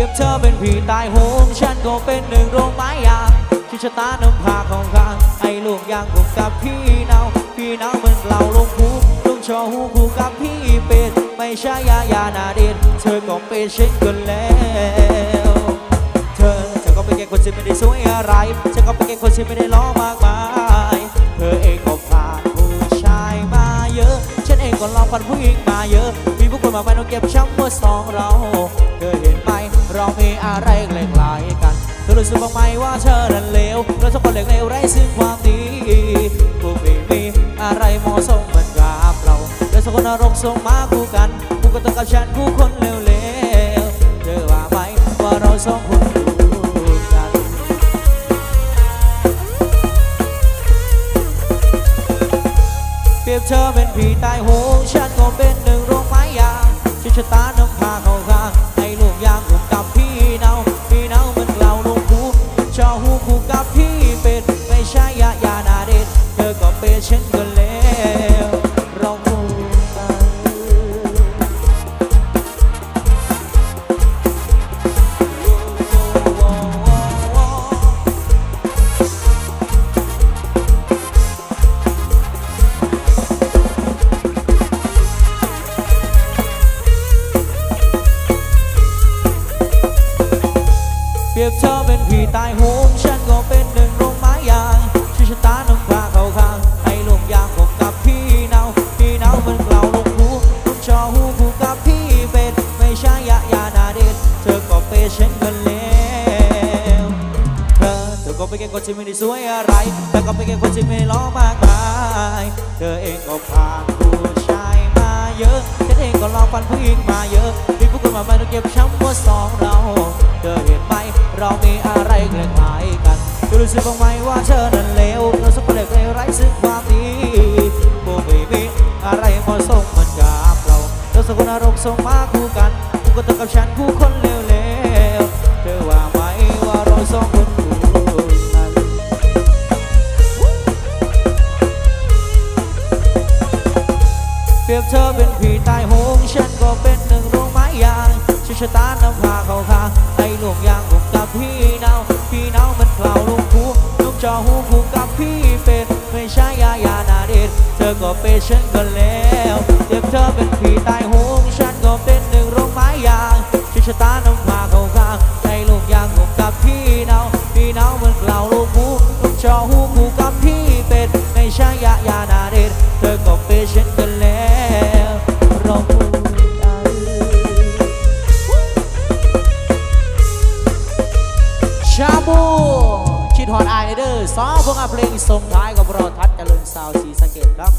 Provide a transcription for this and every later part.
รียบเธอเป็นผีตายโหงฉันก็เป็นหนึ่งโรงไม้ยางที่ชะตานำพาของข้างให้ลูกยางผมกับพี่เนาพี่เนาเหมือนเราลงคูลุงชอหูคู่กับพี่เป็ดไม่ใช่ยายานาเด่นเธอก็เป็นเช่นกันแล้วเธอเธอก็เป็นแค่คนที่ไม่ได้สวยอะไรเธอก็เป็นแค่คนที่ไม่ได้ล้อมากมายเธอเองก็ผ่านผู้ชายมาเยอะ ฉันเองก็ลองผ่านผู้หญิงมาเยอะ มีผู้คนมากมายต้องเก็บช้ำเมื่อสองเรา เรามีอะไรคล้ายกันเธอรู้สึกบ้างไหมว่าเธอนั้นเลวเราทุกคนเหลวเลวไร้ซึ่งความดีพวกไม่มีอะไรเหมาะสมเหมือนกับเราเราสองคนนรกส่งมาคู่กันคู่กันต้องกับฉันคู่คนเลวๆเธอว่าไหมว่าเราสองคนดูดันเปรียบเธอเป็นผีตายโหงฉันก็เป็นหนึ่งโรงไม้ยาชิชะตานำพาเขา ชอหูคู่กั อะไรแต่ก็เป็นแค่คนที่ไม่ได้ล้อมากมายเธอเองก็ผ่านผู้ชายมาเยอะฉันเองก็ลองฟันผู้หญิงมาเยอะมีผู้คนมากมายต้องเก็บช้ำว่าสองเรา เธอเห็นไหมเรามีอะไรคล้ายกันเธอรู้สึกบ้างไหมว่าเธอนั้นเลวเราสักคนเล็กเลวไร้ซึ่งความดีโบไม่มีอะไรเหมาะสมเหมือนกับเราเราสักคนนรกส่งมาคู่กันคู่กันกับฉันคู่คนเลว รียบเธอเป็นผีตายโหงฉันก็เป็นหนึ่งโรงไม้ยางชิชะตานำพาเข้าข้างให้ลวงยางผมกับพี่เนาพี่เนามันกล่าวลงคูลูกจอหูคูกับพี่เป็ดไม่ใช่ยายานาเด็ดเธอก็เป็นฉันก็แล้วเปรียบเธอเป็นผีตายโหงฉันก็เป็นหนึ่งโรงไม้ยางชิชะตานำ สองพวกงาเพลงส่งท้ายกับราทัดเจริญสาวสีสะเกตครับ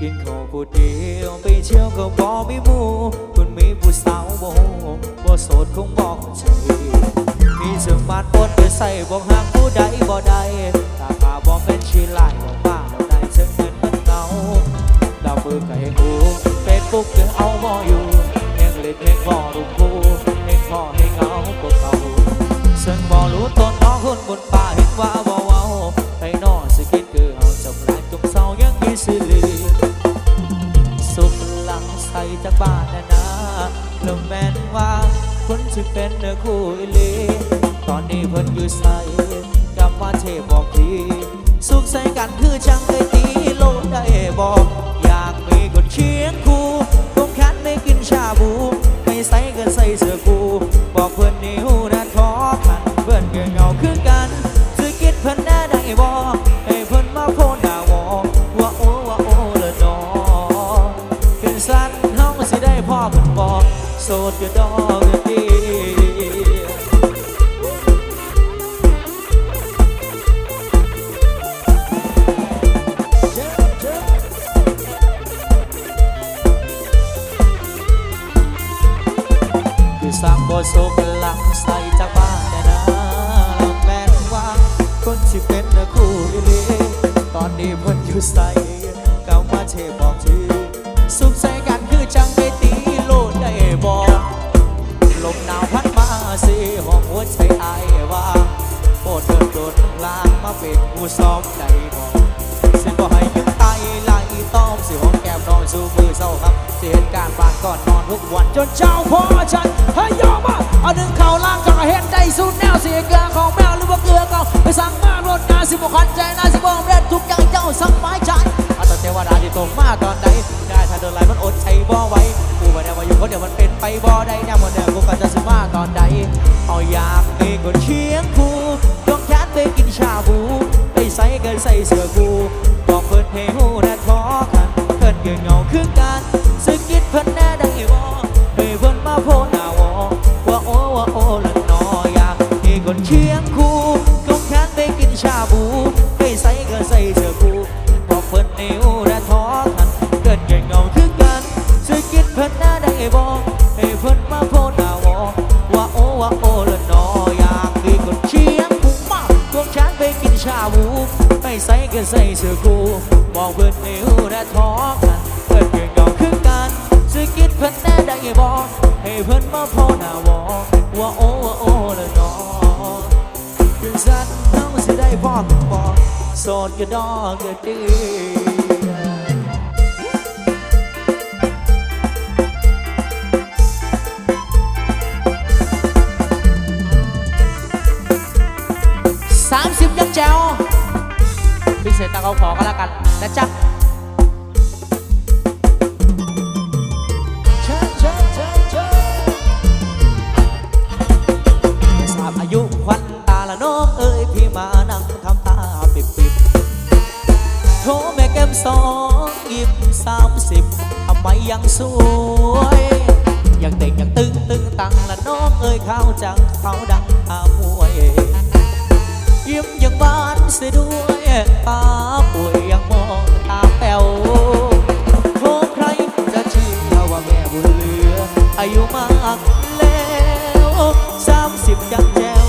กินข้าวผู้เดียวไปเที่ยวก็บอมีหมู มีผู้สาวบ่บ่โสดคงบอกใจมีสมบานปนไปใส่บอกหากผู้ใดบ่ได้ตาขาบอกเป็นชีไลายบอกว่าเราได้เชิงเงินมันเงาดาวมือกับเฮงหูเฟซบุ๊กยังเอาบ่อยู่เฮงเล่นเฮงบ่รูปคู่เฮงพ่อเฮงเอาก็เขาซึ่งบ่รู้ตนน้องคนบนป่าเห็นว่าบ่ นว่าคนที่เป็นเนื้อคู่อีลีตอนนี้เพิ่นอยู่ใส่กลับมาเทบอกทีสุขใส่กันคือจังเคยตีโลดได้บอกอยากมีคนเชียงคู่คงคันไม่กินชาบูไม่ใส่กันใส่เสื้อกูบอกเพื่อนนิ้วนะขอขันเพื่อนเกเงาคือกันซื้อกิดเพิ่นได้ได้บอก โสดก็ดอกดีสร้างบ่โซกหลังใส่จากบ้านแน่นะแม่นว่าคนที่เป็นเนื้อคู่อีลีตอนนี้เพิ่นอยู่ใส่็นผู้ซ้อมใจบอกสิบ่ให้ยืมไตไหลต้อมสิหอมแก้มนอนสู้มือเศร้าครับเสียเหตุการณ์บานก่อนนอนทุกวันจนเช้าพอใจให้ยอมมาเอาหนึ่งเข่าล่างก็เห็นใจสุดแนวเสียเกลือของแมวหรือว่าเกลือเก่าไปสั่งมารถงานสิบขันใจน ใส่กันใส่เสื้อกูบอกเพิ่นให้หูแน่ทอกันเพิ่นเกี่ยเหงาคือกันสะกิดเพิ่นแน่ได้บ่ให้เพิ่นมาโพหน้าวอว่าโอ้ว่าโอ้ละนออยากมีคนเชียงคู่ยกแขนไปกินชาบูไปใส่กันใส่เสื้อกูบอกเพิ่นให้หูแน่ทอกันเพิ่นเกี่ยเหงาคือกันสะกิดเพิ่นแน่ได้บ่ ส่กันใส่เสื้อกูบอกเพิ่นให้วและท้อกันเพิ่นเกี่ยเงาคือกันสะกิดเพิ่นแน่ได้บอกให้เพิ่นมาโพหน้าวอว่าโอ้ว่าโอ้ละนอคือสันเฮาสิได้พอดบอกโสดก็ดอกก็ดี ยังสวยยังเต่งยังตึงตึงตังละน้องเอ้ยข้าวจังเขาดังอามวย ยิ้มยังบานเสียด้วยตาป่วยยังมองตาแป๋วโทรใครจะเชื่อว่าแม่บุญเหลือ อายุมากแล้วสามสิบยังแจ๋ว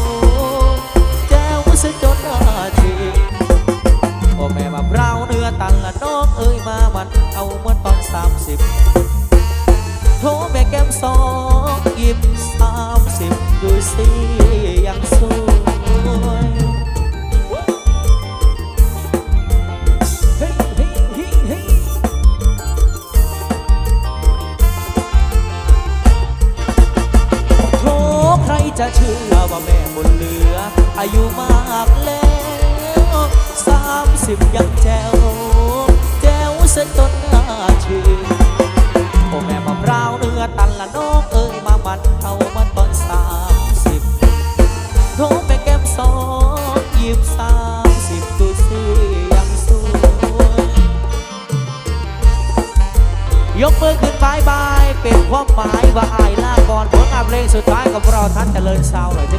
แจ๋วซะจนอาชีพโอแม่มาพร้าวเนื้อตันละน้องเอ้ยมามันเอาเมื่อตอนสามสิบ ทรแม่แก้มสองยิบสามสิบดูสิยังสวยเฮ้ยเฮ้ยเฮ้ยเฮ้ยโทรใครจะเชื่อว่าแม่บุญเหลือ อายุมากแล้วสามสิบยังแจ๋วแจ๋วเส้นจนน่าชื่น ตันละน้องเอ้ยมามันเอามาตอนสามสิบโทรไปแก้มสองยิบสามสิบดูสิยังสวยยกมือขึ้นบายบายเป็นความหมายว่าอายลาก่อนผลงานเพลงสุดท้ายกับเราท่านเจริญสาวหน่อยที